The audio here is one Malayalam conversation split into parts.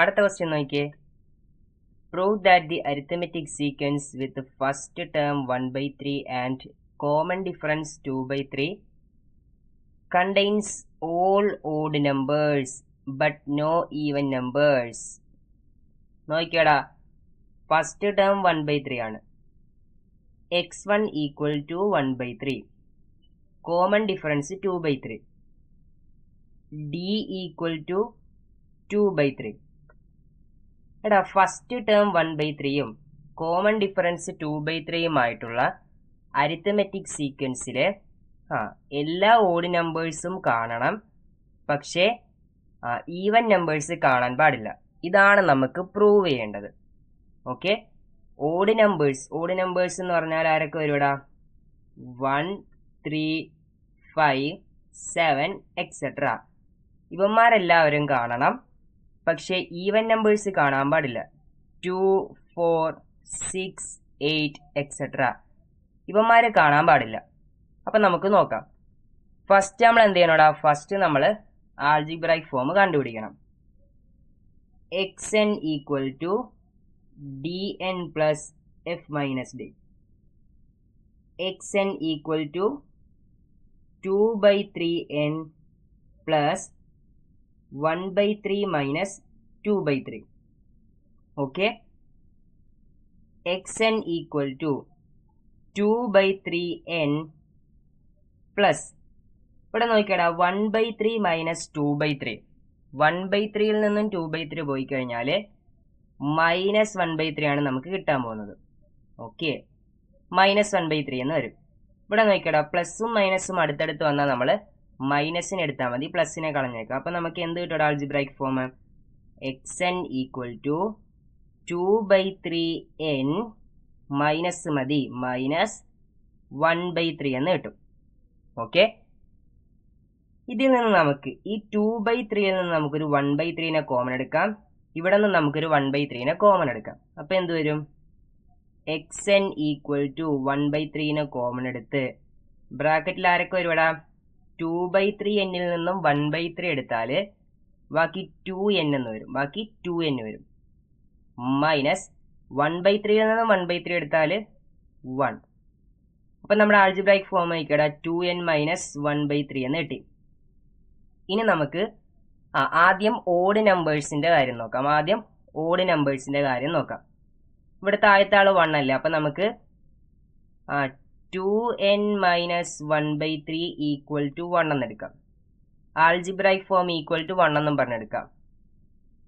അടുത്ത ക്വസ്റ്റ്യൻ നോക്കിയേ. Prove that the arithmetic sequence with first term one by three and common difference two by three contains all odd numbers but no even numbers നോക്കിയടാ. First term one by three ആണ്. X one equal to one by three common difference two by three D equal to two by three എടാ ഫസ്റ്റ് ടേം വൺ ബൈ ത്രീയും കോമൺ ഡിഫറൻസ് ടു ബൈ ത്രീയുമായിട്ടുള്ള അരിത്തമെറ്റിക് സീക്വൻസിലെ ആ എല്ലാ ഓഡ് നമ്പേഴ്സും കാണണം. പക്ഷേ ഈവൻ നമ്പേഴ്സ് കാണാൻ പാടില്ല. ഇതാണ് നമുക്ക് പ്രൂവ് ചെയ്യേണ്ടത്. Okay odd numbers odd numbers എന്ന് പറഞ്ഞാൽ ആരൊക്കെ വരുവിടാ? One three five seven etcetera ഇവന്മാരെല്ലാവരും കാണണം. പക്ഷേ ഈവൻ നമ്പേഴ്സ് കാണാൻ പാടില്ല. Two four six eight etcetera ഇവന്മാർ കാണാൻ പാടില്ല. അപ്പം നമുക്ക് നോക്കാം. ഫസ്റ്റ് നമ്മൾ എന്ത് ചെയ്യണോടാ ഫസ്റ്റ് നമ്മൾ ആൾജിബ്രൈക് ഫോം കണ്ടുപിടിക്കണം. X N equal to D N plus F minus D X N equal to two by three N plus one by three minus two by three okay X N equal to two by three N plus ഇവിടെ നോക്കിയടാ one by three minus two by three one by ത്രീയിൽ നിന്നും ടു ബൈ ത്രീ പോയി കഴിഞ്ഞാൽ മൈനസ് വൺ ബൈ ത്രീ ആണ് നമുക്ക് കിട്ടാൻ പോകുന്നത്. Okay minus one by three എന്ന് വരും. ഇവിടെ നോക്കിയടാ പ്ലസും മൈനസും അടുത്തടുത്ത് വന്നാൽ നമ്മൾ മൈനസിന് എടുത്താൽ മതി പ്ലസിനെ കളഞ്ഞേക്കാം അപ്പോൾ നമുക്ക് എന്ത് കിട്ടും algebraic form X N equal to two by three N minus മതി. മൈനസ് വൺ ബൈ ത്രീ എന്ന് കിട്ടും. ഓക്കെ ഇതിൽ നിന്ന് നമുക്ക് ഈ ടു ബൈ ത്രീയിൽ നിന്ന് നമുക്കൊരു വൺ ബൈ ത്രീനെ കോമൺ എടുക്കാം. ഇവിടെ നിന്ന് നമുക്കൊരു വൺ ബൈ ത്രീനെ കോമൺ എടുക്കാം. അപ്പോൾ എന്ത് വരും? X N equal to one by ത്രീനെ common എടുത്ത്. ബ്രാക്കറ്റിൽ ആരൊക്കെ വരുവടാ ടു ബൈ ത്രീ എന്നിൽ നിന്നും വൺ ബൈ ത്രീ എടുത്താൽ ബാക്കി ടു എൻ എന്ന് വരും. ബാക്കി ടു എൻ വരും. മൈനസ് വൺ ബൈ ത്രീയിൽ നിന്നും വൺ ബൈ ത്രീ എടുത്താൽ വൺ അപ്പം നമ്മുടെ algebraic form ആയിക്കടാ two n minus one by three എന്ന് കിട്ടി. ഇനി നമുക്ക് ആ ആദ്യം ഓഡ് നമ്പേഴ്സിന്റെ കാര്യം നോക്കാം. ആദ്യം ഓഡ് നമ്പേഴ്സിന്റെ കാര്യം നോക്കാം. ഇവിടെ താഴത്തെ ആൾ വൺ അല്ലേ? അപ്പം നമുക്ക് ആ two n minus one by three equal to one എന്നെടുക്കാം algebraic form equal to one എന്നും പറഞ്ഞെടുക്കാം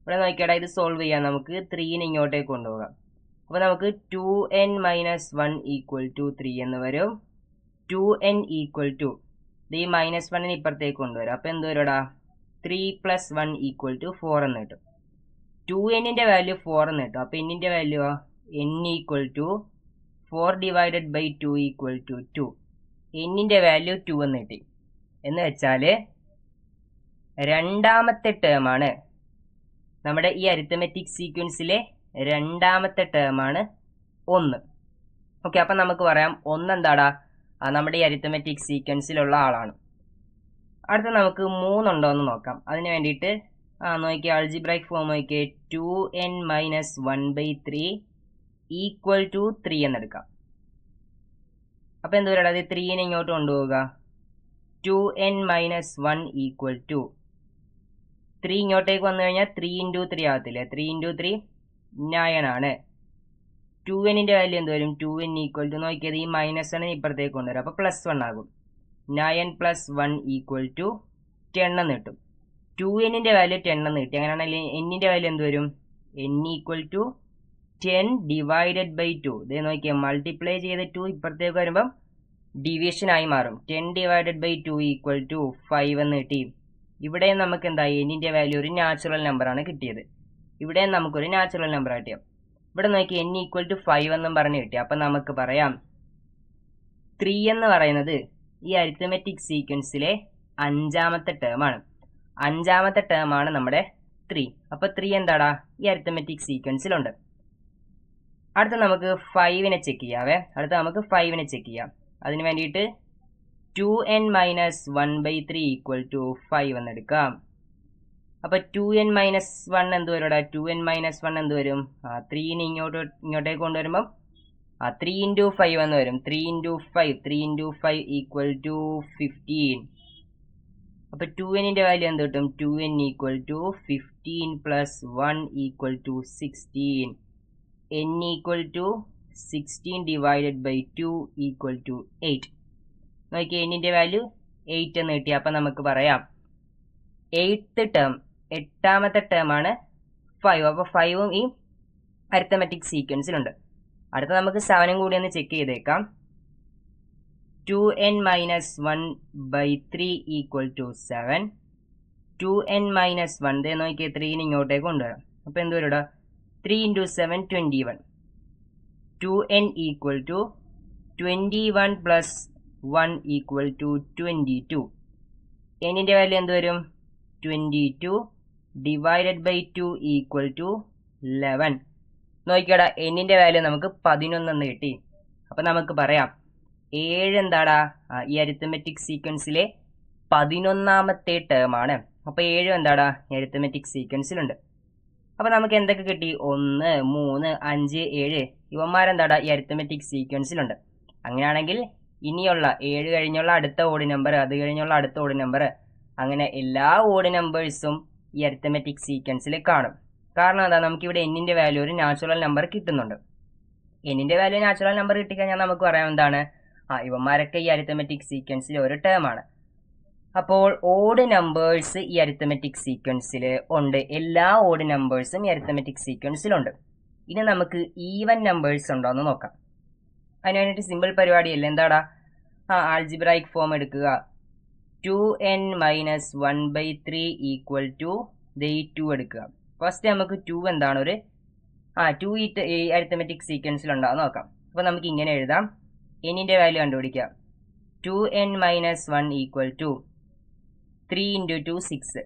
ഇവിടെ നോക്കിയാടാ ഇത് സോൾവ് ചെയ്യാം. നമുക്ക് ത്രീനെ ഇങ്ങോട്ടേക്ക് കൊണ്ടുപോകാം. അപ്പോൾ നമുക്ക് two n minus one equal to three എന്ന് വരും. ടു എൻ ഈക്വൽ ടു ഇത് ഈ മൈനസ് വണ്ണിന് ഇപ്പുറത്തേക്ക് കൊണ്ടുവരാം. അപ്പോൾ എന്ത് വരുടാ three plus one equal to four എന്ന് കിട്ടും. ടു എന്നിന്റെ വാല്യൂ ഫോർ എന്ന് കിട്ടും. അപ്പോൾ എന്നിന്റെ value n equal to four divided by two equal to two എന്നിന്റെ വാല്യൂ ടു എന്ന് കിട്ടി. എന്ന് വെച്ചാൽ രണ്ടാമത്തെ ടേമാണ് നമ്മുടെ ഈ അരിത്തമെറ്റിക് സീക്വൻസിലെ രണ്ടാമത്തെ ടേമാണ് ഒന്ന്. ഓക്കെ അപ്പം നമുക്ക് പറയാം ഒന്ന് എന്താടാ? നമ്മുടെ ഈ അരിത്തമെറ്റിക് സീക്വൻസിലുള്ള ആളാണ്. അടുത്ത നമുക്ക് മൂന്നുണ്ടോ എന്ന് നോക്കാം. അതിന് വേണ്ടിയിട്ട് നോക്കിയാൽ അൾജിബ്രൈക്ക് ഫോം നോക്കിയേ two n minus one by three equal to three എന്നെടുക്കാം. അപ്പോൾ എന്ത് പറയുക അത് ത്രീനെ ഇങ്ങോട്ട് കൊണ്ടുപോവുക. Two n minus one equal to three ഇങ്ങോട്ടേക്ക് വന്നു കഴിഞ്ഞാൽ ത്രീ ഇന്റു ത്രീ ആകത്തില്ലേ ത്രീ ഇന്റു ത്രീ നയൻ ആണ്. ടു എന്നിന്റെ വാല്യൂ എന്ത് വരും? ടു എൻ ഈക്വൽ ടു നോക്കിയത് ഈ മൈനസ് ആണ് ഇപ്പുറത്തേക്ക് കൊണ്ടുവരും. അപ്പോൾ പ്ലസ് വൺ ആകും. Nine plus one equal to ten എന്ന് കിട്ടും. ടു എന്നിന്റെ വാല്യൂ ടെൻ എന്ന് കിട്ടി. അങ്ങനെയാണെങ്കിൽ എന്നിന്റെ വാല്യൂ എന്ത് വരും? N equal to ten divided by two ഇത് നോക്കിയാൽ മൾട്ടിപ്ലൈ ചെയ്ത് ടു ഇപ്പുറത്തേക്ക് വരുമ്പം ഡിവിഷൻ ആയി മാറും. Ten divided by two equal to five എന്ന് കിട്ടി. ഇവിടെ നമുക്ക് എന്താ എന്നിന്റെ വാല്യൂ ഒരു നാച്ചുറൽ നമ്പറാണ് കിട്ടിയത്. ഇവിടെ നമുക്കൊരു നാച്ചുറൽ നമ്പർ കിട്ടിയത് ഇവിടെ നോക്കി എൻ ഈക്വൽ ടു ഫൈവ് എന്നും പറഞ്ഞ് കിട്ടി. അപ്പം നമുക്ക് പറയാം ത്രീ എന്ന് പറയുന്നത് ഈ അരിത്തമെറ്റിക് സീക്വൻസിലെ അഞ്ചാമത്തെ ടേമാണ് അഞ്ചാമത്തെ ടേമാണ് നമ്മുടെ ത്രീ അപ്പോൾ ത്രീ എന്താടാ? ഈ അരിത്തമെറ്റിക് സീക്വൻസിലുണ്ട് അടുത്ത നമുക്ക് ഫൈവിനെ ചെക്ക് ചെയ്യാവേ. അടുത്ത നമുക്ക് ഫൈവിനെ ചെക്ക് ചെയ്യാം. അതിന് വേണ്ടിയിട്ട് two n minus one by three equal to five എന്നെടുക്കാം അപ്പോൾ ടു എൻ മൈനസ് വൺ എന്ത് വരും ഇവിടെ? ടു എൻ മൈനസ് വൺ എന്ത് വരും? ആ ത്രീന് ഇങ്ങോട്ട് ഇങ്ങോട്ടേക്ക് കൊണ്ടുവരുമ്പം ആ ത്രീ ഇന്റു ഫൈവ് എന്ന് വരും. Three into five three into five equal to fifteen അപ്പോൾ ടു എന്നിന്റെ വാല്യൂ എന്ത് കിട്ടും? Two n equal to fifteen plus one equal to sixteen n equal to sixteen divided by two equal to eight നോക്കിയാൽ എന്നിന്റെ വാല്യൂ എയ്റ്റ് എന്ന് കിട്ടി. അപ്പം നമുക്ക് പറയാം. എയ്ത്ത് ടേം എട്ടാമത്തെ ടേം ആണ് ഫൈവ് അപ്പോൾ ഫൈവും ഈ അരിത്തമെറ്റിക് സീക്വൻസിലുണ്ട് അടുത്ത നമുക്ക് സെവനും കൂടി ഒന്ന് ചെക്ക് ചെയ്തേക്കാം. Two n minus one by three equal to seven two n minus one ദേ നോക്കിയാൽ ത്രീന് കൊണ്ടുവരാം. അപ്പോൾ എന്ത് three into seven twenty one two n equal to twenty one plus one equal to twenty two എന്നിന്റെ വാല്യൂ എന്ത് വരും? Twenty two divided by two equal to eleven നോക്കിക്കടാ എന്നിന്റെ വാല്യൂ നമുക്ക് പതിനൊന്നെന്ന് കിട്ടി. അപ്പം നമുക്ക് പറയാം ഏഴ് എന്താടാ? ഈ അരിത്തമെറ്റിക് സീക്വൻസിലെ പതിനൊന്നാമത്തെ ടേം ആണ്. അപ്പോൾ ഏഴ് എന്താടാ? അരിത്തമെറ്റിക് സീക്വൻസിലുണ്ട് അപ്പോൾ നമുക്ക് എന്തൊക്കെ കിട്ടി? ഒന്ന് മൂന്ന് അഞ്ച് ഏഴ്. ഇവന്മാരെന്താടാ? ഈ അരിത്തമെറ്റിക് സീക്വൻസിലുണ്ട് അങ്ങനെയാണെങ്കിൽ ഇനിയുള്ള ഏഴ് കഴിഞ്ഞുള്ള അടുത്ത ഓഡ് നമ്പർ അത് കഴിഞ്ഞുള്ള അടുത്ത ഓഡ് നമ്പർ അങ്ങനെ എല്ലാ ഓഡ് നമ്പേഴ്സും ഈ അരിത്തമെറ്റിക് സീക്വൻസിൽ കാണും. കാരണം എന്താ? നമുക്ക് നമുക്കിവിടെ എന്നിന്റെ വാല്യൂ ഒരു നാച്ചുറൽ നമ്പർ കിട്ടുന്നുണ്ട്. എന്നിന്റെ വാല്യൂ നാച്ചുറൽ നമ്പർ കിട്ടിക്കഴിഞ്ഞാൽ നമുക്ക് പറയാം എന്താണ്? ആ ഇവന്മാരൊക്കെ ഈ അരിത്തമെറ്റിക് സീക്വൻസിൽ ഒരു ടേം ആണ്. അപ്പോൾ ഓഡ് നമ്പേഴ്സ് ഈ അരിത്തമെറ്റിക് സീക്വൻസിൽ ഉണ്ട്. എല്ലാ ഓഡ് നമ്പേഴ്സും ഈ അരിത്തമെറ്റിക് സീക്വൻസിലുണ്ട് ഇനി നമുക്ക് ഈവൻ നമ്പേഴ്സ് ഉണ്ടോ എന്ന് നോക്കാം. അതിന് വേണ്ടിയിട്ട് സിമ്പിൾ പരിപാടിയല്ല? എന്താടാ? ആ ആൾജിബ്രൈക്ക് ഫോം എടുക്കുക. Two n minus one by three equal to ദൈ ടു എടുക്കുക. ഫസ്റ്റ് നമുക്ക് ടു എന്താണ് ഒരു? ആ ടു ഈ അരിത്തമെറ്റിക് സീക്വൻസിൽ എന്ന് നോക്കാം. അപ്പോൾ നമുക്ക് ഇങ്ങനെ എഴുതാം. എന്നിന്റെ വാല്യൂ കണ്ടുപിടിക്കാം. Two n minus one equal to three into two six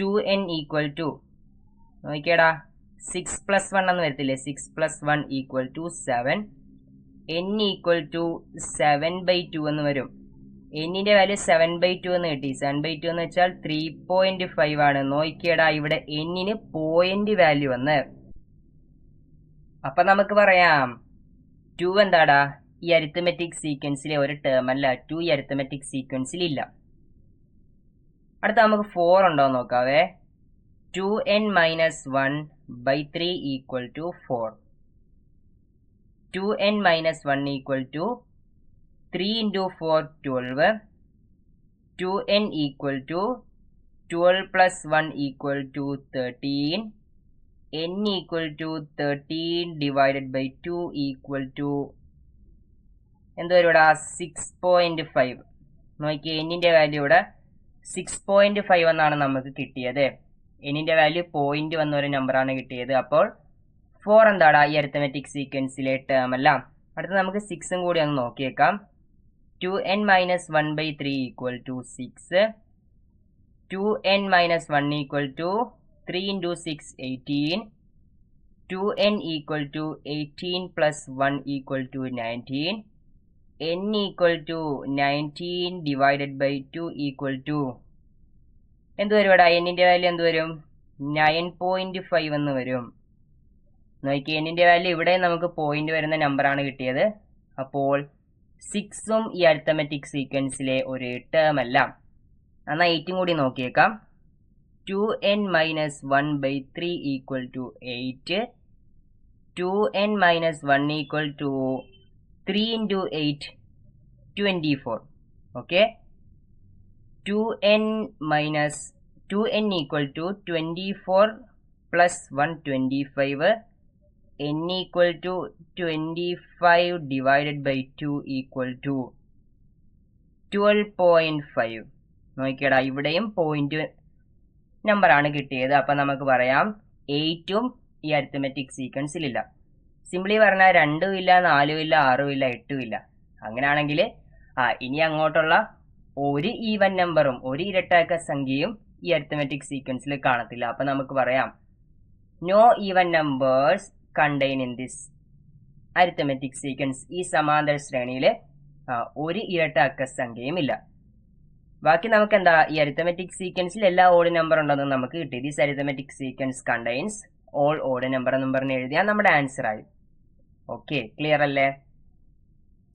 two n equal to നോക്കിയടാ. Six plus one എന്ന് വരത്തില്ലേ? Six plus one equal to seven n equal to seven by two എന്ന് വരും. എന്നിന്റെ വാല്യൂ സെവൻ ബൈ ടു എന്ന് കിട്ടി. സെവൻ ബൈ ടു എന്ന് വെച്ചാൽ ത്രീ പോയിന്റ് ഫൈവ് ആണ്. നോക്കിയടാ ഇവിടെ എന്നിന് പോയിന്റ് വാല്യൂ വന്ന്. അപ്പം നമുക്ക് പറയാം. ടു എന്താടാ? ഈ അരിത്തമെറ്റിക് സീക്വൻസിലെ ഒരു ടേം അല്ല. ടു ഈ അരിത്തമെറ്റിക് സീക്വൻസിൽ ഇല്ല. അടുത്ത നമുക്ക് ഫോർ ഉണ്ടോ നോക്കാവേ. Two n minus one by three equal to four two n minus one equal to three into four twelve two n equal to twelve plus one equal to thirteen n equal to thirteen divided by two equal to എന്തോ ഇവിടെ? സിക്സ് പോയിന്റ് ഫൈവ് നോക്കിയേ എന്നിന്റെ വാല്യൂ ഇവിടെ സിക്സ് പോയിന്റ് ഫൈവ് എന്നാണ് നമുക്ക് കിട്ടിയത്. എന്നിന്റെ വാല്യൂ പോയിന്റ് വന്ന ഒരു നമ്പറാണ് കിട്ടിയത്. അപ്പോൾ ഫോർ എന്താടാ? ഈ അരിത്തമെറ്റിക് സീക്വൻസിലെ ടേം അല്ല അടുത്ത നമുക്ക് സിക്സും കൂടി ഒന്ന് നോക്കിയേക്കാം. Two n minus one by three equal to six two n minus one equal to three into six eighteen two n equal to eighteen plus one equal to nineteen n equal to nineteen divided by two equal to എന്ത് വരും ഇവിടെ എന്നിന്റെ വാല്യൂ എന്ത് വരും? നയൻ പോയിന്റ് ഫൈവ് എന്ന് വരും. നോക്കി എന്നിന്റെ വാല്യൂ ഇവിടെ നമുക്ക് പോയിന്റ് വരുന്ന നമ്പറാണ് കിട്ടിയത്. അപ്പോൾ സിക്സും ഈ അരിത്തമെറ്റിക് സീക്വൻസിലെ ഒരു ടേം അല്ല. എന്നാൽ എയ്റ്റും കൂടി നോക്കിയേക്കാം. Two n minus one by three equal to eight two n minus one equal to three into eight twenty four okay two n minus two n equal to twenty four plus one twenty five n equal to twenty five divided by two equal to twelve point five നോക്കിയടാ ഇവിടെയും പോയിന്റ് നമ്പറാണ് കിട്ടിയത്. അപ്പം നമുക്ക് പറയാം എയ്റ്റും ഈ അരിത്തമെറ്റിക് സീക്വൻസിലില്ല സിംപ്ലി പറഞ്ഞാൽ രണ്ടും ഇല്ല നാലും ഇല്ല ആറും ഇല്ല എട്ടും ഇല്ല. അങ്ങനെയാണെങ്കിൽ ആ ഇനി അങ്ങോട്ടുള്ള ഒരു ഈവൻ നമ്പറും ഒരു ഇരട്ടക്ക സംഖ്യയും ഈ അരിത്തമെറ്റിക് സീക്വൻസിൽ കാണത്തില്ല. അപ്പം നമുക്ക് പറയാം no even numbers contain in this arithmetic sequence ഈ സമാന്തര ശ്രേണിയിൽ ഒരു ഇരട്ട അക്ക സംഖ്യയും ഇല്ല. ബാക്കി നമുക്ക് എന്താ ഈ അരിത്തമെറ്റിക് സീക്വൻസിൽ എല്ലാ ഓഡ് നമ്പർ ഉണ്ടെന്ന് നമുക്ക് കിട്ടി. This arithmetic sequence contains all odd number എന്നും പറഞ്ഞ് എഴുതിയാൽ നമ്മുടെ ആൻസർ ആയി. ഓക്കെ ക്ലിയർ അല്ലേ?